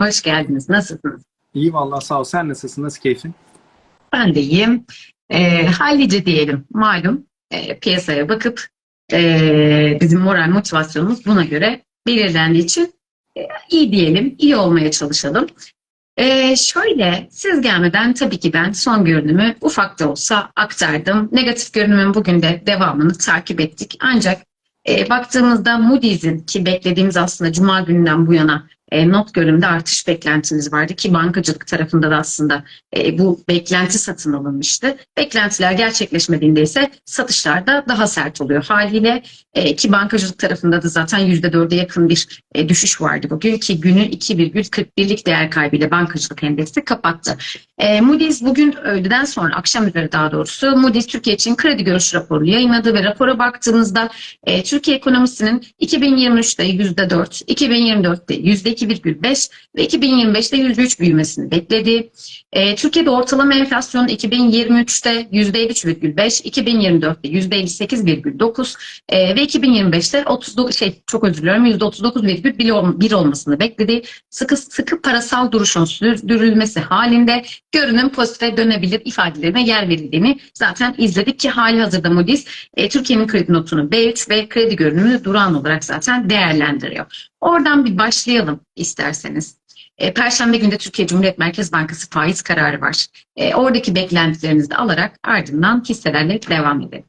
Hoş geldiniz. Nasılsınız? İyi vallahi sağ ol. Sen nasılsın? Nasıl keyfin? Ben de iyiyim. Ee, hallice diyelim. Malum e, piyasaya bakıp e, bizim moral motivasyonumuz buna göre belirlendiği için e, iyi diyelim, iyi olmaya çalışalım. Ee, şöyle, siz gelmeden tabii ki ben son görünümü ufak da olsa aktardım. Negatif görünümün bugün de devamını takip ettik. Ancak e, baktığımızda Moody's'in ki beklediğimiz aslında Cuma gününden bu yana e, not görünümde artış beklentimiz vardı ki bankacılık tarafında da aslında e, bu beklenti satın alınmıştı. Beklentiler gerçekleşmediğinde ise satışlar da daha sert oluyor haliyle e, ki bankacılık tarafında da zaten %4'e yakın bir e, düşüş vardı bugün ki günü 2,41'lik değer kaybıyla bankacılık endeksi kapattı. E, Moody's bugün öğleden sonra akşam üzeri daha doğrusu Moody's Türkiye için kredi görüş raporunu yayınladı ve rapora baktığımızda e, Türkiye ekonomisinin 2023'te %4, 2024'te %2,5 ve 2025'te %3 büyümesini bekledi. E, Türkiye'de ortalama enflasyon 2023'te %53,5, 2024'te %58,9 e, ve 2025'te 39 şey çok özür diliyorum %39,1 olmasını bekledi. Sıkı sıkı parasal duruşun sürdürülmesi halinde görünüm pozitife dönebilir ifadelerine yer verildiğini zaten izledik ki hali hazırda Moody's e, Türkiye'nin kredi notunu B3 ve kredi görünümünü durağan olarak zaten değerlendiriyor. Oradan bir başlayalım isterseniz. E, Perşembe günde Türkiye Cumhuriyet Merkez Bankası faiz kararı var. E, oradaki beklentilerinizi de alarak ardından hisselerle devam edelim.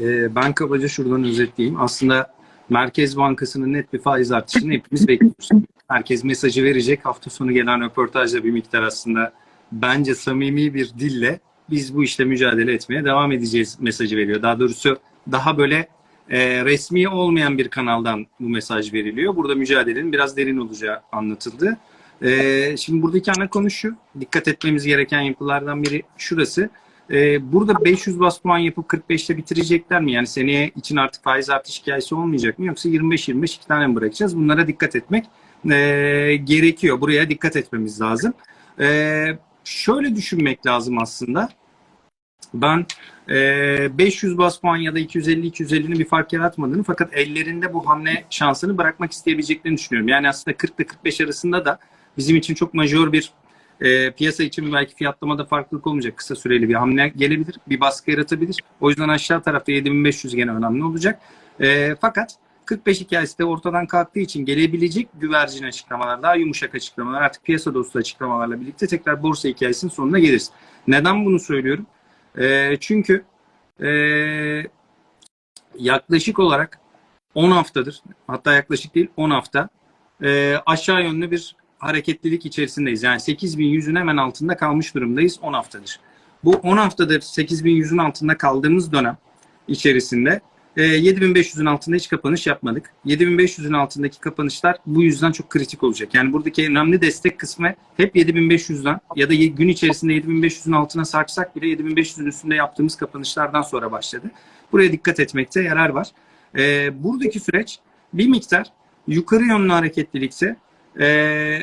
Ee, ben kabaca şuradan özetleyeyim. Aslında Merkez Bankası'nın net bir faiz artışını hepimiz bekliyoruz. Herkes mesajı verecek. Hafta sonu gelen röportajda bir miktar aslında bence samimi bir dille biz bu işle mücadele etmeye devam edeceğiz mesajı veriyor. Daha doğrusu daha böyle e, resmi olmayan bir kanaldan bu mesaj veriliyor. Burada mücadelenin biraz derin olacağı anlatıldı. E, şimdi buradaki ana konu şu. Dikkat etmemiz gereken yapılardan biri şurası. E, burada 500 bas puan yapıp 45'te bitirecekler mi? Yani seneye için artık faiz artış hikayesi olmayacak mı? Yoksa 25-25 iki tane mi bırakacağız? Bunlara dikkat etmek e, gerekiyor. Buraya dikkat etmemiz lazım. E, şöyle düşünmek lazım aslında. Ben 500 bas puan ya da 250-250'nin bir fark yaratmadığını fakat ellerinde bu hamle şansını bırakmak isteyebileceklerini düşünüyorum. Yani aslında 40 ile 45 arasında da bizim için çok majör bir e, piyasa için belki fiyatlamada farklılık olmayacak. Kısa süreli bir hamle gelebilir, bir baskı yaratabilir. O yüzden aşağı tarafta 7500 gene önemli olacak. E, fakat 45 hikayesi de ortadan kalktığı için gelebilecek güvercin açıklamalar, daha yumuşak açıklamalar, artık piyasa dostu açıklamalarla birlikte tekrar borsa hikayesinin sonuna geliriz. Neden bunu söylüyorum? E, çünkü e, yaklaşık olarak 10 haftadır, hatta yaklaşık değil 10 hafta e, aşağı yönlü bir hareketlilik içerisindeyiz. Yani 8100'ün hemen altında kalmış durumdayız 10 haftadır. Bu 10 haftadır 8100'ün altında kaldığımız dönem içerisinde e, 7500'ün altında hiç kapanış yapmadık. 7500'ün altındaki kapanışlar bu yüzden çok kritik olacak. Yani buradaki önemli destek kısmı hep 7500'den ya da gün içerisinde 7500'ün altına sarksak bile 7500'ün üstünde yaptığımız kapanışlardan sonra başladı. Buraya dikkat etmekte yarar var. E, buradaki süreç bir miktar yukarı yönlü hareketlilikse e,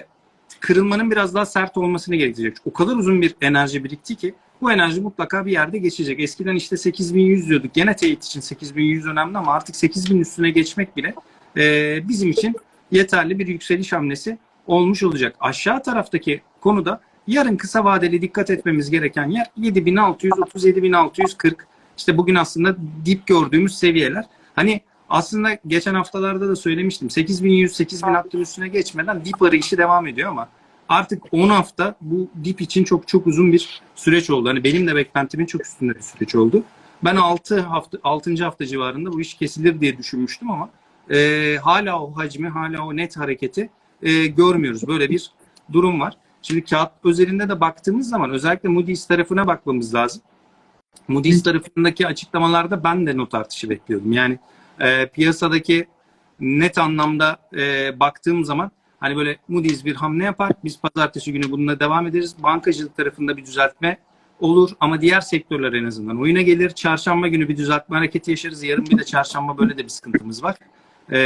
kırılmanın biraz daha sert olmasını gerektirecek. O kadar uzun bir enerji birikti ki bu enerji mutlaka bir yerde geçecek. Eskiden işte 8100 diyorduk. Gene teyit için 8100 önemli ama artık 8000 üstüne geçmek bile e, bizim için yeterli bir yükseliş hamlesi olmuş olacak. Aşağı taraftaki konuda yarın kısa vadeli dikkat etmemiz gereken yer 7630 7640. İşte bugün aslında dip gördüğümüz seviyeler. Hani aslında geçen haftalarda da söylemiştim. 8100 8000 hattın üstüne geçmeden dip arayışı devam ediyor ama artık 10 hafta bu dip için çok çok uzun bir süreç oldu. Hani benim de beklentimin çok üstünde bir süreç oldu. Ben 6 hafta 6. hafta civarında bu iş kesilir diye düşünmüştüm ama e, hala o hacmi, hala o net hareketi e, görmüyoruz. Böyle bir durum var. Şimdi kağıt özelinde de baktığımız zaman özellikle Moody's tarafına bakmamız lazım. Moody's tarafındaki açıklamalarda ben de not artışı bekliyordum. Yani e, piyasadaki net anlamda e, baktığım zaman hani böyle Moody's bir hamle yapar. Biz pazartesi günü bununla devam ederiz. Bankacılık tarafında bir düzeltme olur ama diğer sektörler en azından oyuna gelir. Çarşamba günü bir düzeltme hareketi yaşarız. Yarın bir de çarşamba böyle de bir sıkıntımız var. E,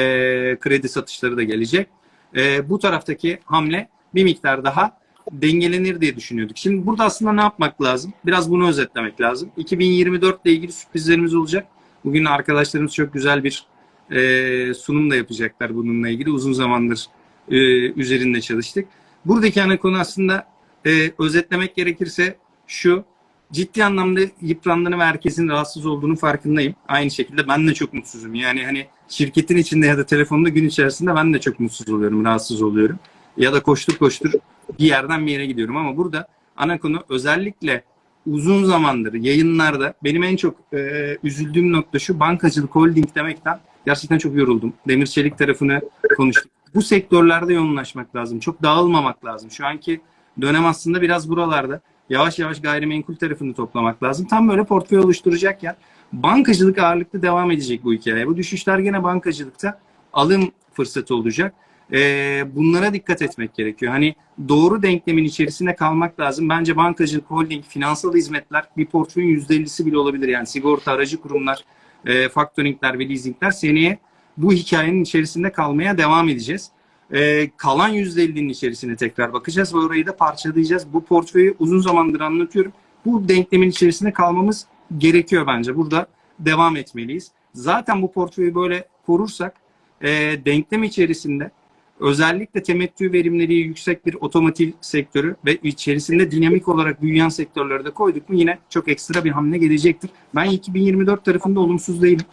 kredi satışları da gelecek. E, bu taraftaki hamle bir miktar daha dengelenir diye düşünüyorduk. Şimdi burada aslında ne yapmak lazım? Biraz bunu özetlemek lazım. 2024 ile ilgili sürprizlerimiz olacak. Bugün arkadaşlarımız çok güzel bir e, sunum da yapacaklar bununla ilgili. Uzun zamandır e, üzerinde çalıştık. Buradaki ana konu aslında e, özetlemek gerekirse şu. Ciddi anlamda yıprandığını ve herkesin rahatsız olduğunu farkındayım. Aynı şekilde ben de çok mutsuzum. Yani hani şirketin içinde ya da telefonda gün içerisinde ben de çok mutsuz oluyorum, rahatsız oluyorum. Ya da koştur koştur bir yerden bir yere gidiyorum ama burada ana konu özellikle uzun zamandır yayınlarda benim en çok e, üzüldüğüm nokta şu bankacılık holding demekten gerçekten çok yoruldum. Demir çelik tarafını konuştuk. Bu sektörlerde yoğunlaşmak lazım. Çok dağılmamak lazım. Şu anki dönem aslında biraz buralarda. Yavaş yavaş gayrimenkul tarafını toplamak lazım. Tam böyle portföy oluşturacak yer. Bankacılık ağırlıklı devam edecek bu hikaye. Bu düşüşler gene bankacılıkta alım fırsatı olacak. Ee, bunlara dikkat etmek gerekiyor. Hani doğru denklemin içerisinde kalmak lazım. Bence bankacılık, holding, finansal hizmetler bir portföyün %50'si bile olabilir. Yani sigorta, aracı kurumlar, e, faktöringler ve leasingler seneye bu hikayenin içerisinde kalmaya devam edeceğiz. Ee, kalan %50'nin içerisine tekrar bakacağız ve orayı da parçalayacağız. Bu portföyü uzun zamandır anlatıyorum. Bu denklemin içerisinde kalmamız gerekiyor bence. Burada devam etmeliyiz. Zaten bu portföyü böyle korursak e, denklem içerisinde özellikle temettü verimliliği yüksek bir otomotiv sektörü ve içerisinde dinamik olarak büyüyen sektörleri de koyduk mu yine çok ekstra bir hamle gelecektir. Ben 2024 tarafında olumsuz değilim.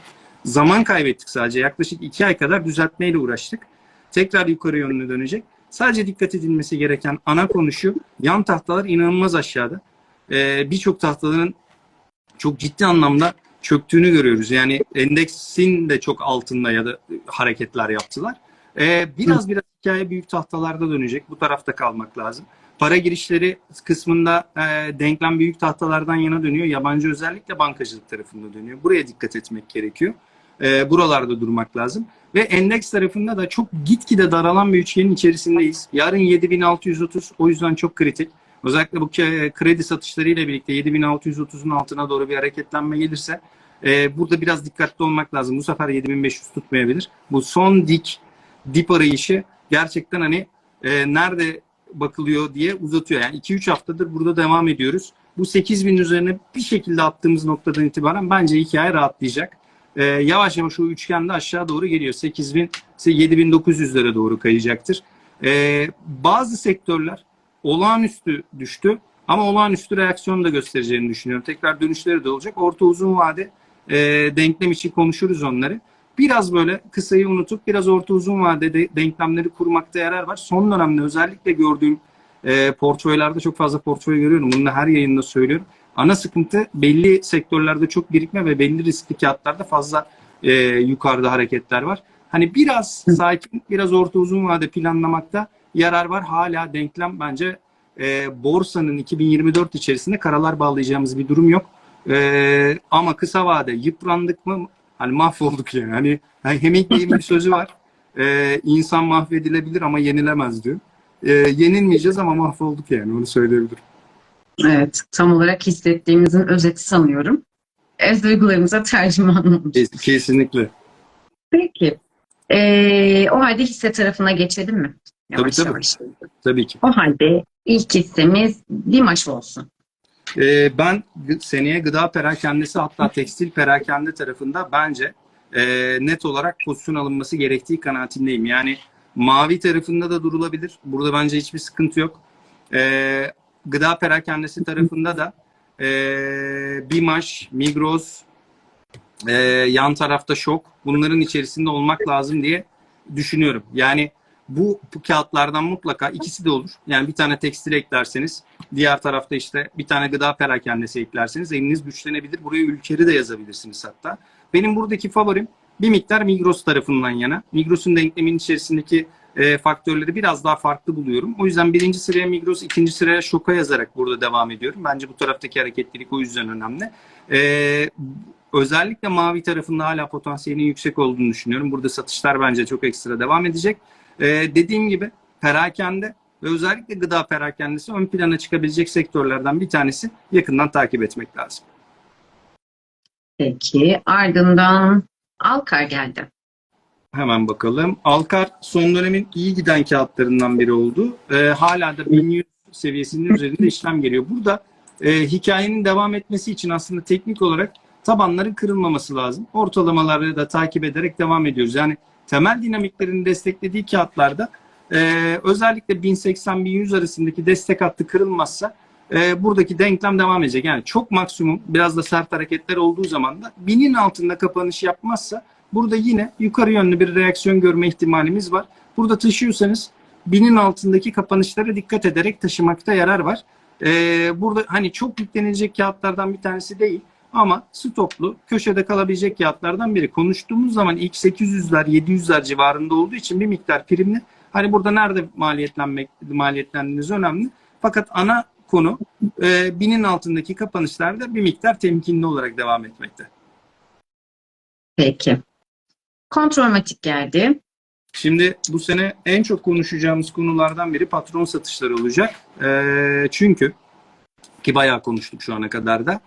Zaman kaybettik sadece. Yaklaşık iki ay kadar düzeltmeyle uğraştık. Tekrar yukarı yönlü dönecek. Sadece dikkat edilmesi gereken ana konu şu. Yan tahtalar inanılmaz aşağıda. Ee, Birçok tahtaların çok ciddi anlamda çöktüğünü görüyoruz. Yani endeksin de çok altında ya da hareketler yaptılar. Ee, biraz biraz hikaye büyük tahtalarda dönecek. Bu tarafta kalmak lazım. Para girişleri kısmında e, denklem büyük tahtalardan yana dönüyor. Yabancı özellikle bankacılık tarafında dönüyor. Buraya dikkat etmek gerekiyor. E, buralarda durmak lazım. Ve endeks tarafında da çok gitgide daralan bir üçgenin içerisindeyiz. Yarın 7630 o yüzden çok kritik. Özellikle bu ke- kredi satışlarıyla birlikte 7630'un altına doğru bir hareketlenme gelirse e, burada biraz dikkatli olmak lazım. Bu sefer 7500 tutmayabilir. Bu son dik dip arayışı gerçekten hani e, nerede bakılıyor diye uzatıyor. Yani 2-3 haftadır burada devam ediyoruz. Bu 8000 üzerine bir şekilde attığımız noktadan itibaren bence hikaye rahatlayacak. E, yavaş yavaş o üçgende aşağı doğru geliyor. 8000 7900'lere doğru kayacaktır. E, bazı sektörler olağanüstü düştü ama olağanüstü reaksiyon da göstereceğini düşünüyorum. Tekrar dönüşleri de olacak. Orta uzun vade e, denklem için konuşuruz onları. Biraz böyle kısayı unutup biraz orta uzun vadede denklemleri kurmakta yarar var. Son dönemde özellikle gördüğüm e, portföylerde çok fazla portföy görüyorum. Bunu da her yayında söylüyorum. Ana sıkıntı belli sektörlerde çok birikme ve belli riskli kağıtlarda fazla e, yukarıda hareketler var. Hani biraz sakin, biraz orta uzun vade planlamakta yarar var. Hala denklem bence e, borsanın 2024 içerisinde karalar bağlayacağımız bir durum yok. E, ama kısa vade yıprandık mı hani mahvolduk yani. Hani, hani Hemingway'in bir sözü var. E, insan mahvedilebilir ama yenilemez diyor. E, yenilmeyeceğiz ama mahvolduk yani onu söyleyebilirim. Evet, tam olarak hissettiğimizin özeti sanıyorum. Ez duygularımıza tercüman olmuş. Kes- Kesinlikle. Peki. Ee, o halde hisse tarafına geçelim mi? Yavaş tabii. yavaş. Tabii ki. O halde ilk hissemiz Dimaş olsun. Ee, ben seneye gıda perakendesi hatta tekstil perakende tarafında bence e, net olarak pozisyon alınması gerektiği kanaatindeyim. Yani mavi tarafında da durulabilir. Burada bence hiçbir sıkıntı yok. Ee, gıda perakendesi tarafında da e, Bimaş, Migros, e, yan tarafta Şok bunların içerisinde olmak lazım diye düşünüyorum. Yani bu kağıtlardan mutlaka ikisi de olur. Yani bir tane tekstil eklerseniz Diğer tarafta işte bir tane gıda perakendesi eklerseniz eliniz güçlenebilir. Buraya ülkeri de yazabilirsiniz hatta. Benim buradaki favorim bir miktar Migros tarafından yana. Migros'un denklemin içerisindeki e, faktörleri biraz daha farklı buluyorum. O yüzden birinci sıraya Migros, ikinci sıraya Şok'a yazarak burada devam ediyorum. Bence bu taraftaki hareketlilik o yüzden önemli. E, özellikle mavi tarafında hala potansiyelin yüksek olduğunu düşünüyorum. Burada satışlar bence çok ekstra devam edecek. E, dediğim gibi perakende ve özellikle gıda perakendesi ön plana çıkabilecek sektörlerden bir tanesi yakından takip etmek lazım. Peki. Ardından Alkar geldi. Hemen bakalım. Alkar son dönemin iyi giden kağıtlarından biri oldu. Ee, hala da 1100 seviyesinin üzerinde işlem geliyor. Burada e, hikayenin devam etmesi için aslında teknik olarak tabanların kırılmaması lazım. Ortalamaları da takip ederek devam ediyoruz. Yani temel dinamiklerin desteklediği kağıtlarda Ee, özellikle 1080-1100 arasındaki destek hattı kırılmazsa e, buradaki denklem devam edecek. Yani çok maksimum biraz da sert hareketler olduğu zaman da 1000'in altında kapanış yapmazsa burada yine yukarı yönlü bir reaksiyon görme ihtimalimiz var. Burada taşıyorsanız 1000'in altındaki kapanışlara dikkat ederek taşımakta yarar var. Ee, burada hani çok yüklenilecek kağıtlardan bir tanesi değil ama stoplu köşede kalabilecek kağıtlardan biri. Konuştuğumuz zaman ilk 800'ler 700'ler civarında olduğu için bir miktar primli. Hani burada nerede maliyetlenmek maliyetlendiğiniz önemli. Fakat ana konu e, binin altındaki kapanışlarda bir miktar temkinli olarak devam etmekte. Peki. Kontrolmatik geldi. Şimdi bu sene en çok konuşacağımız konulardan biri patron satışları olacak. E, çünkü ki bayağı konuştuk şu ana kadar da.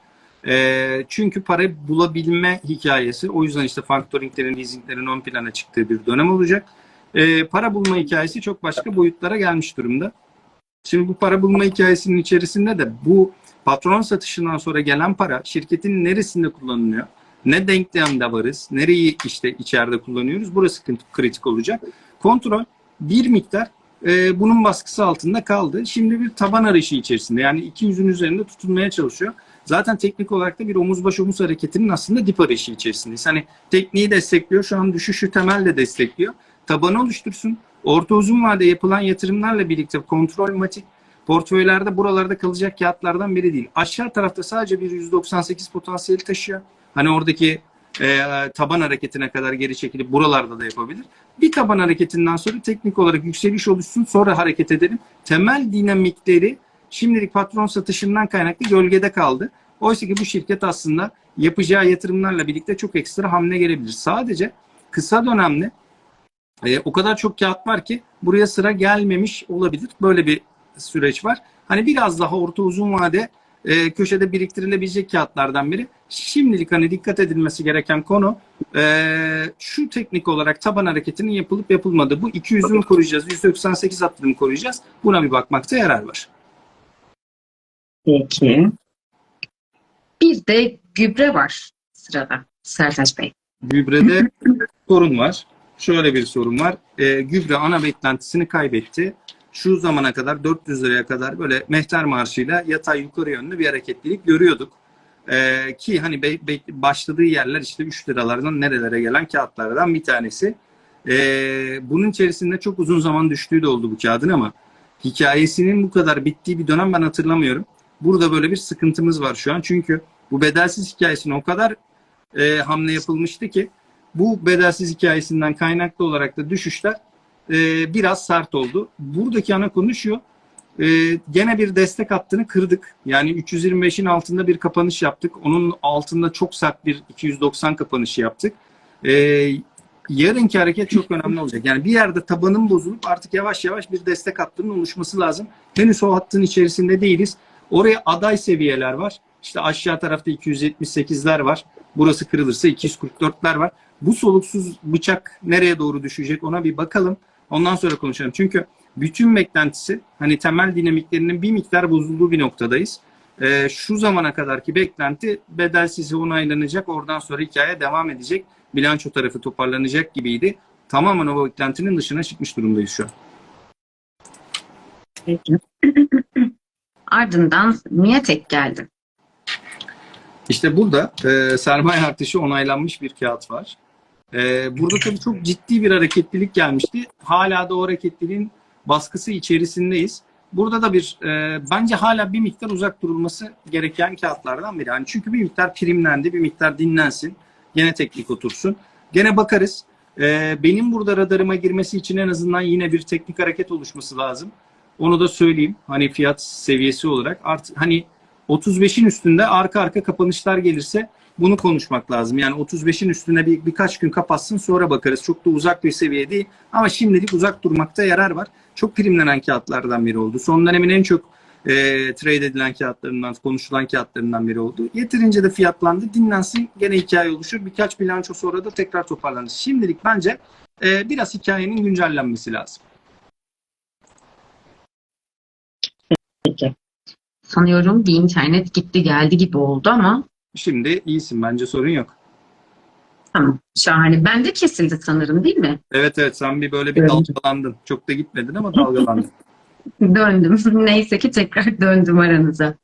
E, çünkü para bulabilme hikayesi o yüzden işte factoringlerin, leasinglerin ön plana çıktığı bir dönem olacak. E, para bulma hikayesi çok başka boyutlara gelmiş durumda. Şimdi bu para bulma hikayesinin içerisinde de bu patron satışından sonra gelen para şirketin neresinde kullanılıyor? Ne denklemde varız? Nereyi işte içeride kullanıyoruz? Burası kritik olacak. Kontrol bir miktar e, bunun baskısı altında kaldı. Şimdi bir taban arayışı içerisinde yani 200'ün üzerinde tutunmaya çalışıyor. Zaten teknik olarak da bir omuz baş omuz hareketinin aslında dip arayışı içerisindeyiz. Hani tekniği destekliyor. Şu an düşüşü temelde destekliyor. Tabanı oluştursun. Orta uzun vade yapılan yatırımlarla birlikte kontrol matik portföylerde buralarda kalacak kağıtlardan biri değil. Aşağı tarafta sadece bir 198 potansiyeli taşıyor. Hani oradaki e, taban hareketine kadar geri çekilip buralarda da yapabilir. Bir taban hareketinden sonra teknik olarak yükseliş oluşsun sonra hareket edelim. Temel dinamikleri şimdilik patron satışından kaynaklı gölgede kaldı. Oysa ki bu şirket aslında yapacağı yatırımlarla birlikte çok ekstra hamle gelebilir. Sadece kısa dönemli e, o kadar çok kağıt var ki buraya sıra gelmemiş olabilir. Böyle bir süreç var. Hani biraz daha orta uzun vade e, köşede biriktirilebilecek kağıtlardan biri. Şimdilik hani dikkat edilmesi gereken konu e, şu teknik olarak taban hareketinin yapılıp yapılmadığı. Bu 200'ü mü koruyacağız, 198 hattını mı koruyacağız? Buna bir bakmakta yarar var. Peki. Bir de gübre var sırada Sertaç Bey. Gübrede sorun var. Şöyle bir sorun var. E, gübre ana beklentisini kaybetti. Şu zamana kadar 400 liraya kadar böyle mehter marşıyla yatay yukarı yönlü bir hareketlilik görüyorduk. E, ki hani be, be, başladığı yerler işte 3 liralardan nerelere gelen kağıtlardan bir tanesi. E, bunun içerisinde çok uzun zaman düştüğü de oldu bu kağıdın ama hikayesinin bu kadar bittiği bir dönem ben hatırlamıyorum. Burada böyle bir sıkıntımız var şu an. Çünkü bu bedelsiz hikayesine o kadar e, hamle yapılmıştı ki bu bedelsiz hikayesinden kaynaklı olarak da düşüşler e, biraz sert oldu. Buradaki ana konu şu. E, gene bir destek hattını kırdık. Yani 325'in altında bir kapanış yaptık. Onun altında çok sert bir 290 kapanışı yaptık. E, yarınki hareket çok önemli olacak. Yani bir yerde tabanın bozulup artık yavaş yavaş bir destek hattının oluşması lazım. Henüz o hattın içerisinde değiliz. Oraya aday seviyeler var. İşte aşağı tarafta 278'ler var. Burası kırılırsa 244'ler var. Bu soluksuz bıçak nereye doğru düşecek ona bir bakalım. Ondan sonra konuşalım. Çünkü bütün beklentisi hani temel dinamiklerinin bir miktar bozulduğu bir noktadayız. Ee, şu zamana kadarki beklenti bedelsiz onaylanacak. Oradan sonra hikaye devam edecek. Bilanço tarafı toparlanacak gibiydi. Tamamen o beklentinin dışına çıkmış durumdayız şu an. Peki. Ardından Miatek geldi. İşte burada e, sermaye artışı onaylanmış bir kağıt var. E, burada tabii çok ciddi bir hareketlilik gelmişti. Hala da o hareketliliğin baskısı içerisindeyiz. Burada da bir e, bence hala bir miktar uzak durulması gereken kağıtlardan biri. Yani çünkü bir miktar primlendi, bir miktar dinlensin. Gene teknik otursun. Gene bakarız. E, benim burada radarıma girmesi için en azından yine bir teknik hareket oluşması lazım. Onu da söyleyeyim. Hani fiyat seviyesi olarak artık hani 35'in üstünde arka arka kapanışlar gelirse bunu konuşmak lazım. Yani 35'in üstüne bir, birkaç gün kapatsın sonra bakarız. Çok da uzak bir seviye değil. Ama şimdilik uzak durmakta yarar var. Çok primlenen kağıtlardan biri oldu. Son dönemin en çok e, trade edilen kağıtlarından, konuşulan kağıtlarından biri oldu. Yeterince de fiyatlandı. Dinlensin. Gene hikaye oluşur. Birkaç bilanço sonra da tekrar toparlanır. Şimdilik bence e, biraz hikayenin güncellenmesi lazım. Peki. Sanıyorum bir internet gitti geldi gibi oldu ama Şimdi iyisin. Bence sorun yok. Tamam. Şahane. Bende kesildi sanırım değil mi? Evet evet sen bir böyle bir Evet. dalgalandın. Çok da gitmedin ama dalgalandın. Döndüm. Neyse ki tekrar döndüm aranıza.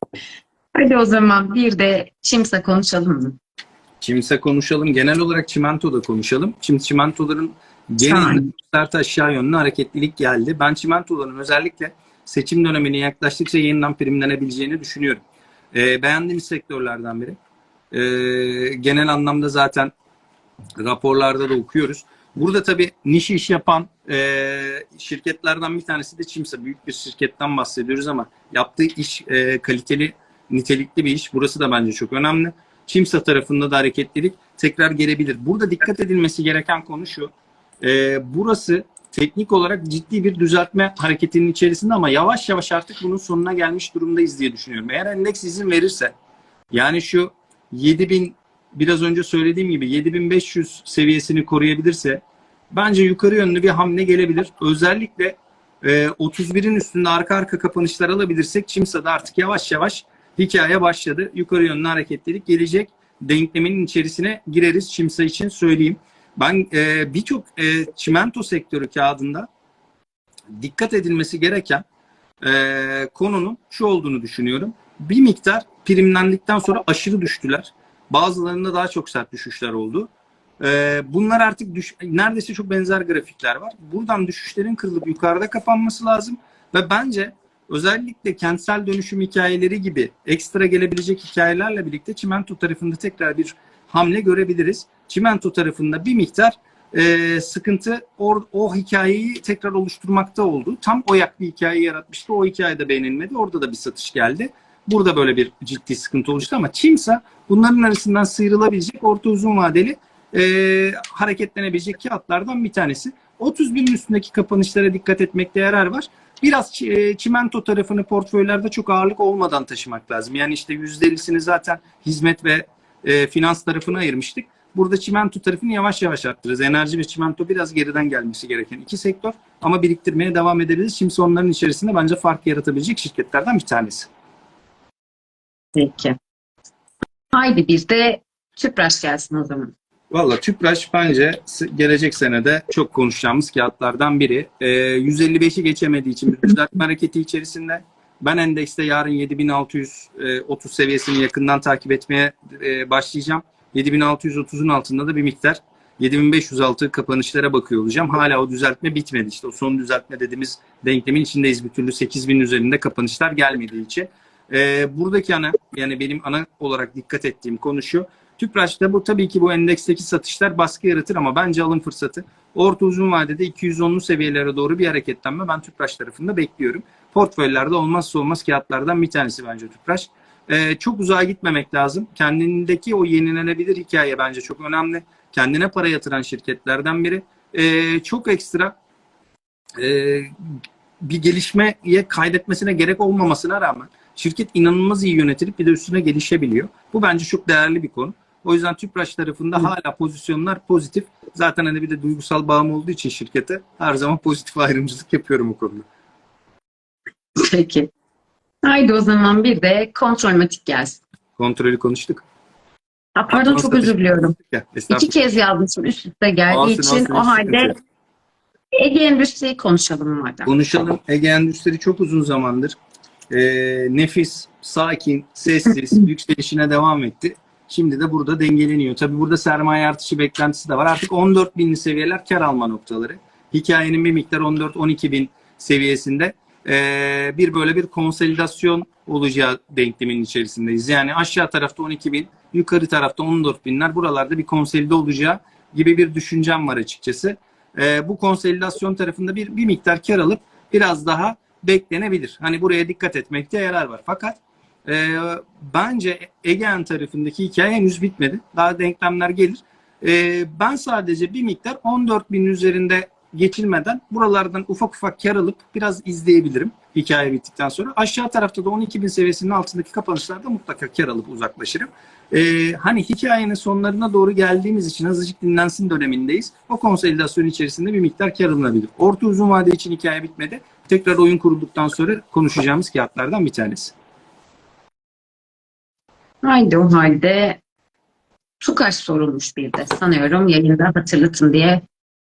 Hadi o zaman bir de Çimsa konuşalım mı? Çimse konuşalım. Genel olarak çimentoda konuşalım. Şimdi çimentoların genelinde sert aşağı yönlü hareketlilik geldi. Ben çimentoların özellikle seçim dönemine yaklaştıkça yeniden primlenebileceğini düşünüyorum. Ee, beğendiğimiz sektörlerden biri. Ee, genel anlamda zaten raporlarda da okuyoruz. Burada tabii niş iş yapan e, şirketlerden bir tanesi de Çimsa. Büyük bir şirketten bahsediyoruz ama yaptığı iş e, kaliteli, nitelikli bir iş. Burası da bence çok önemli. Çimsa tarafında da hareketlilik tekrar gelebilir. Burada dikkat edilmesi gereken konu şu. E, burası teknik olarak ciddi bir düzeltme hareketinin içerisinde ama yavaş yavaş artık bunun sonuna gelmiş durumdayız diye düşünüyorum. Eğer endeks izin verirse yani şu 7000 biraz önce söylediğim gibi 7500 seviyesini koruyabilirse bence yukarı yönlü bir hamle gelebilir. Özellikle e, 31'in üstünde arka arka kapanışlar alabilirsek Çimsa'da artık yavaş yavaş hikaye başladı. Yukarı yönlü hareketlilik gelecek. Denklemin içerisine gireriz Çimsa için söyleyeyim. Ben e, birçok e, çimento sektörü kağıdında dikkat edilmesi gereken e, konunun şu olduğunu düşünüyorum. Bir miktar primlendikten sonra aşırı düştüler. Bazılarında daha çok sert düşüşler oldu. Ee, bunlar artık düş neredeyse çok benzer grafikler var. Buradan düşüşlerin kırılıp yukarıda kapanması lazım ve bence özellikle kentsel dönüşüm hikayeleri gibi ekstra gelebilecek hikayelerle birlikte çimento tarafında tekrar bir hamle görebiliriz. Çimento tarafında bir miktar e, sıkıntı or, o hikayeyi tekrar oluşturmakta oldu. Tam oyak bir hikaye yaratmıştı. O hikayede beğenilmedi. Orada da bir satış geldi. Burada böyle bir ciddi sıkıntı oluştu ama Çimsa bunların arasından sıyrılabilecek orta uzun vadeli e, hareketlenebilecek kağıtlardan bir tanesi. 30 binin üstündeki kapanışlara dikkat etmekte yarar var. Biraz e, çimento tarafını portföylerde çok ağırlık olmadan taşımak lazım. Yani işte %50'sini zaten hizmet ve e, finans tarafına ayırmıştık. Burada çimento tarafını yavaş yavaş arttırırız. Enerji ve çimento biraz geriden gelmesi gereken iki sektör ama biriktirmeye devam edebiliriz. Şimdi onların içerisinde bence fark yaratabilecek şirketlerden bir tanesi. Peki. Haydi bir de Tüpraş gelsin o zaman. Valla Tüpraş bence gelecek senede çok konuşacağımız kağıtlardan biri. Ee, 155'i geçemediği için bir düzeltme hareketi içerisinde. Ben endekste yarın 7630 seviyesini yakından takip etmeye e, başlayacağım. 7630'un altında da bir miktar 7506 kapanışlara bakıyor olacağım. Hala o düzeltme bitmedi. İşte o son düzeltme dediğimiz denklemin içindeyiz bir türlü 8000 üzerinde kapanışlar gelmediği için. Ee, buradaki ana yani benim ana olarak dikkat ettiğim konu şu. Tüpraş'ta bu tabii ki bu endeksteki satışlar baskı yaratır ama bence alım fırsatı. Orta uzun vadede 210'lu seviyelere doğru bir hareketlenme ben Tüpraş tarafında bekliyorum. Portföylerde olmazsa olmaz kağıtlardan bir tanesi bence Tüpraş. Ee, çok uzağa gitmemek lazım. Kendindeki o yenilenebilir hikaye bence çok önemli. Kendine para yatıran şirketlerden biri. Ee, çok ekstra e, bir gelişmeye kaydetmesine gerek olmamasına rağmen şirket inanılmaz iyi yönetilip bir de üstüne gelişebiliyor. Bu bence çok değerli bir konu. O yüzden Tüpraş tarafında hala pozisyonlar pozitif. Zaten hani bir de duygusal bağım olduğu için şirkete her zaman pozitif ayrımcılık yapıyorum o konuda. Peki. Haydi o zaman bir de kontrolmatik gelsin. Kontrolü konuştuk. Ha, pardon çok özür diliyorum. İki kez yazmışım üst üste geldiği Olsun, için olsun, o halde. Ege Endüstri'yi konuşalım madem. Konuşalım. Ege Endüstri çok uzun zamandır e, nefis, sakin, sessiz, yükselişine devam etti. Şimdi de burada dengeleniyor. Tabi burada sermaye artışı beklentisi de var. Artık 14 binli seviyeler kar alma noktaları. Hikayenin bir miktar 14-12 bin seviyesinde e, bir böyle bir konsolidasyon olacağı denklemin içerisindeyiz. Yani aşağı tarafta 12 bin, yukarı tarafta 14 binler. Buralarda bir konsolide olacağı gibi bir düşüncem var açıkçası. E, bu konsolidasyon tarafında bir, bir miktar kar alıp biraz daha beklenebilir. Hani buraya dikkat etmekte yarar var. Fakat e, bence Egean tarafındaki hikaye henüz bitmedi. Daha denklemler gelir. E, ben sadece bir miktar 14 bin üzerinde geçilmeden buralardan ufak ufak kar alıp biraz izleyebilirim hikaye bittikten sonra. Aşağı tarafta da 12 bin seviyesinin altındaki kapanışlarda mutlaka kar alıp uzaklaşırım. Ee, hani hikayenin sonlarına doğru geldiğimiz için azıcık dinlensin dönemindeyiz. O konsolidasyon içerisinde bir miktar kar alınabilir. Orta uzun vade için hikaye bitmedi. Tekrar oyun kurulduktan sonra konuşacağımız kağıtlardan bir tanesi. Haydi o halde Tukaş sorulmuş bir de sanıyorum yayında hatırlatın diye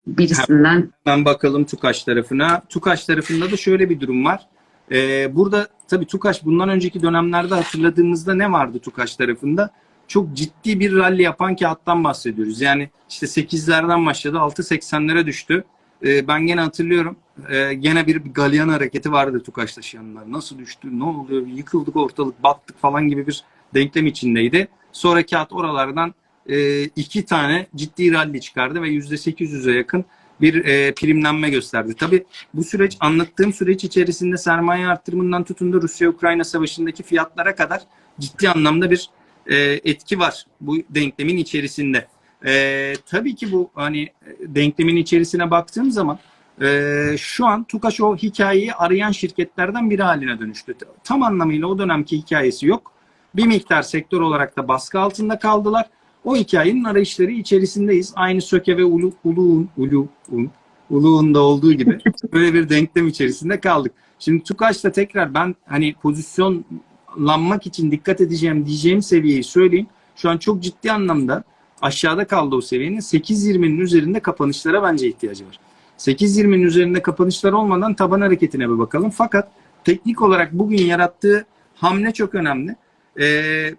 birisinden Hemen bakalım Tukaş tarafına. Tukaş tarafında da şöyle bir durum var. Ee, burada tabii Tukaş bundan önceki dönemlerde hatırladığımızda ne vardı Tukaş tarafında? Çok ciddi bir rally yapan kağıttan bahsediyoruz. Yani işte 8'lerden başladı 6.80'lere düştü. Ee, ben gene hatırlıyorum. Ee, gene bir galyan hareketi vardı Tukaş taşıyanlar. Nasıl düştü, ne oluyor, yıkıldık ortalık, battık falan gibi bir denklem içindeydi. Sonra kağıt oralardan e, iki tane ciddi rally çıkardı ve %800'e yakın bir e, primlenme gösterdi. Tabii bu süreç anlattığım süreç içerisinde sermaye artırımından tutun da Rusya-Ukrayna savaşındaki fiyatlara kadar ciddi anlamda bir e, etki var bu denklemin içerisinde. E, tabii ki bu hani denklemin içerisine baktığım zaman e, şu an Tukaş o hikayeyi arayan şirketlerden biri haline dönüştü. Tam anlamıyla o dönemki hikayesi yok. Bir miktar sektör olarak da baskı altında kaldılar. O hikayenin arayışları içerisindeyiz. Aynı Söke ve Ulu, Uluğun, Uluğun, Uluğun da olduğu gibi böyle bir denklem içerisinde kaldık. Şimdi Tukaş'ta tekrar ben hani pozisyonlanmak için dikkat edeceğim diyeceğim seviyeyi söyleyeyim. Şu an çok ciddi anlamda aşağıda kaldı o seviyenin 8.20'nin üzerinde kapanışlara bence ihtiyacı var. 8.20'nin üzerinde kapanışlar olmadan taban hareketine bir bakalım. Fakat teknik olarak bugün yarattığı hamle çok önemli. Ee,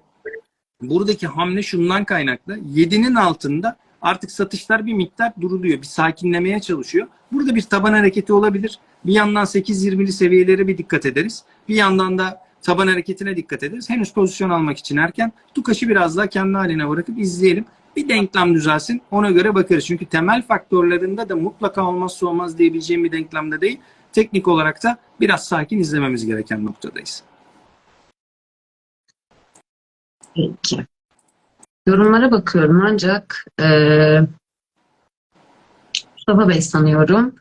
buradaki hamle şundan kaynaklı. 7'nin altında artık satışlar bir miktar duruluyor. Bir sakinlemeye çalışıyor. Burada bir taban hareketi olabilir. Bir yandan 8.20'li seviyelere bir dikkat ederiz. Bir yandan da taban hareketine dikkat ederiz. Henüz pozisyon almak için erken. Tukaş'ı biraz daha kendi haline bırakıp izleyelim. Bir denklem düzelsin. Ona göre bakarız. Çünkü temel faktörlerinde de mutlaka olmazsa olmaz diyebileceğim bir denklemde değil. Teknik olarak da biraz sakin izlememiz gereken noktadayız. Peki. Yorumlara bakıyorum ancak eee Mustafa Bey sanıyorum.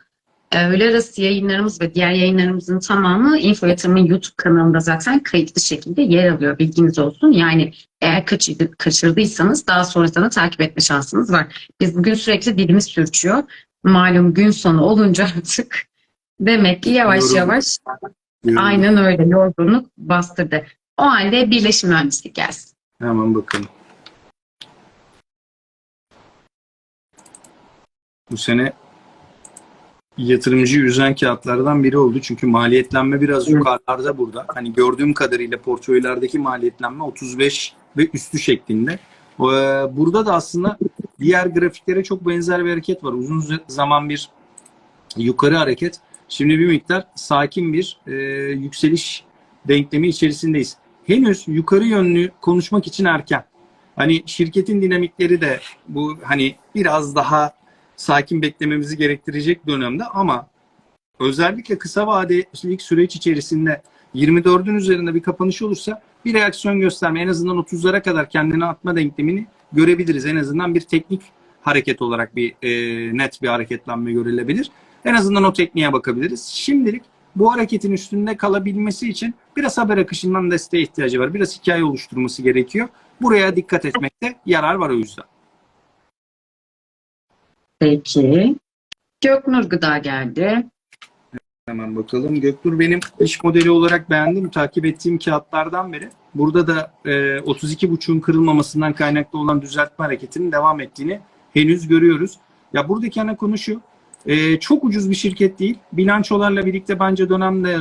Öğle arası yayınlarımız ve diğer yayınlarımızın tamamı Info Yatırım'ın YouTube kanalında zaten kayıtlı şekilde yer alıyor. Bilginiz olsun. Yani eğer kaçırdı, kaçırdıysanız daha sonrasında takip etme şansınız var. Biz bugün sürekli dilimiz sürçüyor. Malum gün sonu olunca artık demek ki yavaş Yoruldu. yavaş aynen öyle yorgunluk bastırdı. O halde birleşim mühendislik gelsin. Hemen bakalım. Bu sene yatırımcı yüzen kağıtlardan biri oldu. Çünkü maliyetlenme biraz yukarılarda burada. Hani gördüğüm kadarıyla portföylerdeki maliyetlenme 35 ve üstü şeklinde. Ee, Burada da aslında diğer grafiklere çok benzer bir hareket var. Uzun zaman bir yukarı hareket. Şimdi bir miktar sakin bir e, yükseliş denklemi içerisindeyiz. Henüz yukarı yönlü konuşmak için erken. Hani şirketin dinamikleri de bu hani biraz daha sakin beklememizi gerektirecek dönemde ama özellikle kısa vadelik süreç içerisinde 24'ün üzerinde bir kapanış olursa bir reaksiyon gösterme en azından 30'lara kadar kendini atma denklemini görebiliriz. En azından bir teknik hareket olarak bir e, net bir hareketlenme görülebilir. En azından o tekniğe bakabiliriz. Şimdilik bu hareketin üstünde kalabilmesi için biraz haber akışından desteğe ihtiyacı var. Biraz hikaye oluşturması gerekiyor. Buraya dikkat etmekte yarar var o yüzden. Peki. Göknur Gıda geldi. Hemen bakalım. Göknur benim iş modeli olarak beğendiğim, takip ettiğim kağıtlardan biri. Burada da e, 32.5'un kırılmamasından kaynaklı olan düzeltme hareketinin devam ettiğini henüz görüyoruz. Ya buradaki ana konu şu. E, çok ucuz bir şirket değil. Bilançolarla birlikte bence dönemde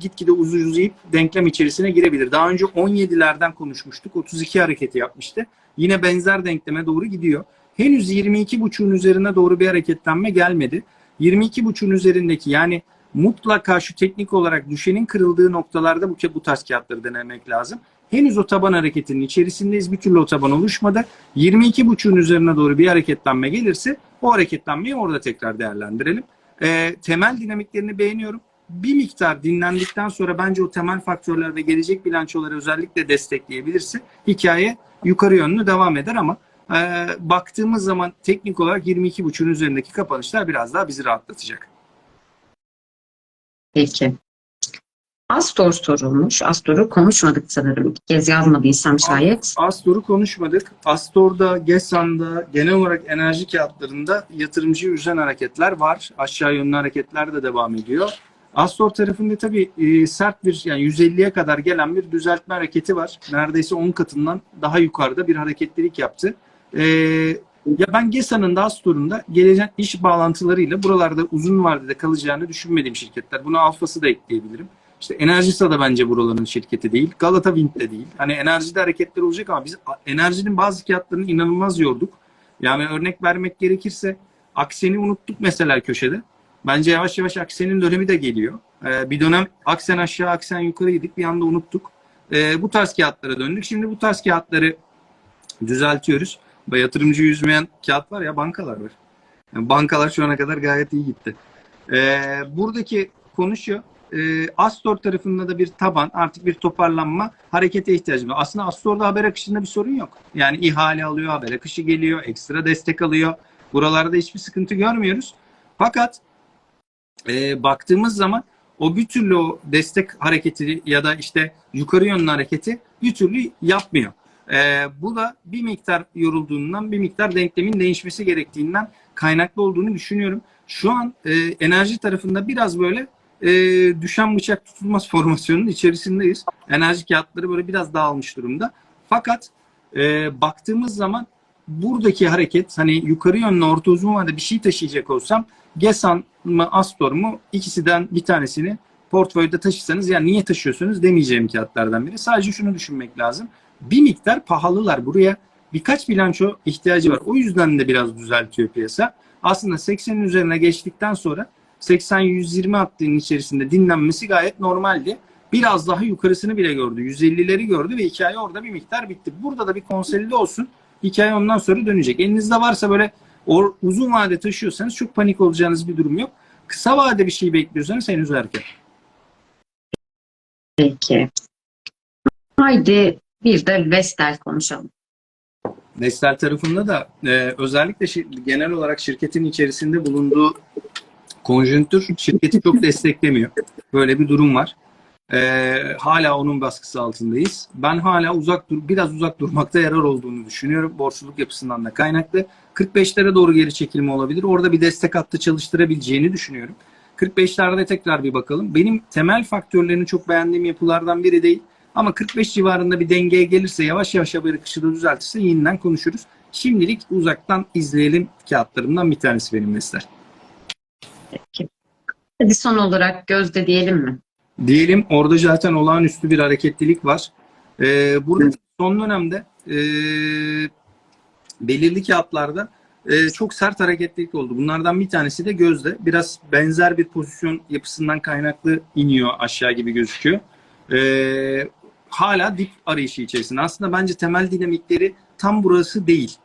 gitgide uz uzayıp denklem içerisine girebilir. Daha önce 17'lerden konuşmuştuk. 32 hareketi yapmıştı. Yine benzer denkleme doğru gidiyor. Henüz 22.5'un üzerine doğru bir hareketlenme gelmedi. 22.5'un üzerindeki yani mutlaka şu teknik olarak düşenin kırıldığı noktalarda bu, bu tarz kağıtları denemek lazım. Henüz o taban hareketinin içerisindeyiz. Bir türlü o taban oluşmadı. 22.5'un üzerine doğru bir hareketlenme gelirse o hareketlenmeyi orada tekrar değerlendirelim. Ee, temel dinamiklerini beğeniyorum. Bir miktar dinlendikten sonra bence o temel faktörler ve gelecek bilançoları özellikle destekleyebilirse hikaye yukarı yönlü devam eder ama e, baktığımız zaman teknik olarak 22.5'un üzerindeki kapanışlar biraz daha bizi rahatlatacak. Peki. Astor sorulmuş. Astor'u konuşmadık sanırım. İlk kez yazmadıysam şayet. Astor'u konuşmadık. Astor'da, GESAN'da, genel olarak enerji kağıtlarında yatırımcı üzen hareketler var. Aşağı yönlü hareketler de devam ediyor. Astor tarafında tabii e, sert bir yani 150'ye kadar gelen bir düzeltme hareketi var. Neredeyse 10 katından daha yukarıda bir hareketlilik yaptı. Ee, ya ben GESA'nın da Astor'un da gelecek iş bağlantılarıyla buralarda uzun vadede kalacağını düşünmediğim şirketler. Buna Alfa'sı da ekleyebilirim. İşte Enerjisa da bence buraların şirketi değil. Galata Wind de değil. Hani enerjide hareketler olacak ama biz enerjinin bazı fiyatlarını inanılmaz yorduk. Yani örnek vermek gerekirse Aksen'i unuttuk mesela köşede. Bence yavaş yavaş Aksen'in dönemi de geliyor. Ee, bir dönem Aksen aşağı, Aksen yukarıydık. Bir anda unuttuk. Ee, bu tarz kağıtlara döndük. Şimdi bu tarz kağıtları düzeltiyoruz. Yatırımcı yüzmeyen kağıt var ya bankalar var. Yani bankalar şu ana kadar gayet iyi gitti. Ee, buradaki konu şu. E, Astor tarafında da bir taban, artık bir toparlanma, harekete ihtiyacı var. Aslında Astor'da haber akışında bir sorun yok. Yani ihale alıyor, haber akışı geliyor, ekstra destek alıyor. Buralarda hiçbir sıkıntı görmüyoruz. Fakat e, baktığımız zaman o bir türlü o destek hareketi ya da işte yukarı yönlü hareketi bir türlü yapmıyor. E, bu da bir miktar yorulduğundan bir miktar denklemin değişmesi gerektiğinden kaynaklı olduğunu düşünüyorum. Şu an e, enerji tarafında biraz böyle e, düşen bıçak tutulmaz formasyonunun içerisindeyiz. Enerji kağıtları böyle biraz dağılmış durumda. Fakat e, baktığımız zaman buradaki hareket hani yukarı yönlü orta uzun vadede bir şey taşıyacak olsam Gesan mı Astor mu ikisinden bir tanesini portföyde taşısanız yani niye taşıyorsunuz demeyeceğim kağıtlardan biri. Sadece şunu düşünmek lazım. Bir miktar pahalılar buraya birkaç bilanço ihtiyacı var. O yüzden de biraz düzeltiyor piyasa. Aslında 80'in üzerine geçtikten sonra 80-120 hattının içerisinde dinlenmesi gayet normaldi. Biraz daha yukarısını bile gördü. 150'leri gördü ve hikaye orada bir miktar bitti. Burada da bir konsolide olsun. Hikaye ondan sonra dönecek. Elinizde varsa böyle or, uzun vade taşıyorsanız çok panik olacağınız bir durum yok. Kısa vade bir şey bekliyorsanız henüz erken. Peki. Haydi bir de Vestel konuşalım. Vestel tarafında da e, özellikle şir- genel olarak şirketin içerisinde bulunduğu konjonktür şirketi çok desteklemiyor. Böyle bir durum var. E, hala onun baskısı altındayız. Ben hala uzak dur biraz uzak durmakta yarar olduğunu düşünüyorum. Borçluluk yapısından da kaynaklı. 45'lere doğru geri çekilme olabilir. Orada bir destek hattı çalıştırabileceğini düşünüyorum. 45'lerde tekrar bir bakalım. Benim temel faktörlerini çok beğendiğim yapılardan biri değil. Ama 45 civarında bir dengeye gelirse yavaş yavaş haber akışı da düzeltirse yeniden konuşuruz. Şimdilik uzaktan izleyelim kağıtlarımdan bir tanesi benim Vestel. Peki. Hadi son olarak Gözde diyelim mi? Diyelim orada zaten olağanüstü bir hareketlilik var. Ee, burada son dönemde e, belirli kağıtlarda e, çok sert hareketlilik oldu. Bunlardan bir tanesi de gözde. Biraz benzer bir pozisyon yapısından kaynaklı iniyor aşağı gibi gözüküyor. Ee, hala dip arayışı içerisinde. Aslında bence temel dinamikleri tam burası değil.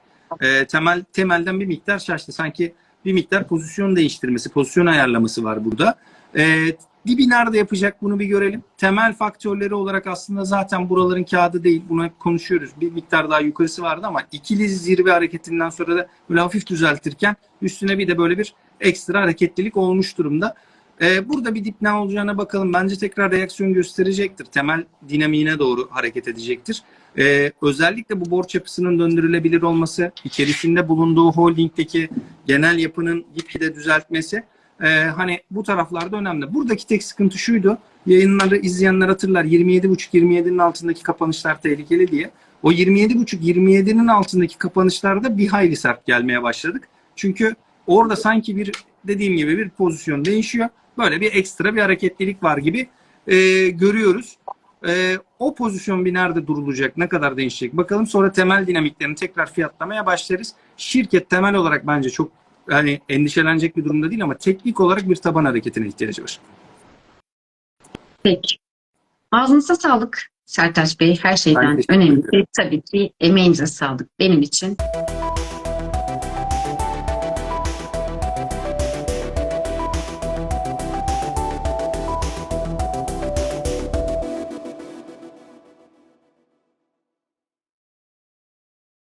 Ee, temel temelden bir miktar şaştı. Sanki bir miktar pozisyon değiştirmesi, pozisyon ayarlaması var burada. Ee, dibi nerede yapacak bunu bir görelim. Temel faktörleri olarak aslında zaten buraların kağıdı değil. Bunu hep konuşuyoruz. Bir miktar daha yukarısı vardı ama ikili zirve hareketinden sonra da böyle hafif düzeltirken üstüne bir de böyle bir ekstra hareketlilik olmuş durumda. Ee, burada bir dip ne olacağına bakalım. Bence tekrar reaksiyon gösterecektir. Temel dinamiğine doğru hareket edecektir. Ee, özellikle bu borç yapısının döndürülebilir olması, içerisinde bulunduğu holdingdeki genel yapının gitgide düzeltmesi ee, hani bu taraflarda önemli. Buradaki tek sıkıntı şuydu. Yayınları izleyenler hatırlar 27.5-27'nin altındaki kapanışlar tehlikeli diye. O 27.5-27'nin altındaki kapanışlarda bir hayli sert gelmeye başladık. Çünkü orada sanki bir dediğim gibi bir pozisyon değişiyor. Böyle bir ekstra bir hareketlilik var gibi e, görüyoruz. E, o pozisyon bir nerede durulacak, ne kadar değişecek bakalım. Sonra temel dinamiklerini tekrar fiyatlamaya başlarız. Şirket temel olarak bence çok hani endişelenecek bir durumda değil ama teknik olarak bir taban hareketine ihtiyacı var. Peki. Ağzınıza sağlık Sertaç Bey. Her şeyden önemli. Tabii ki emeğinize sağlık benim için.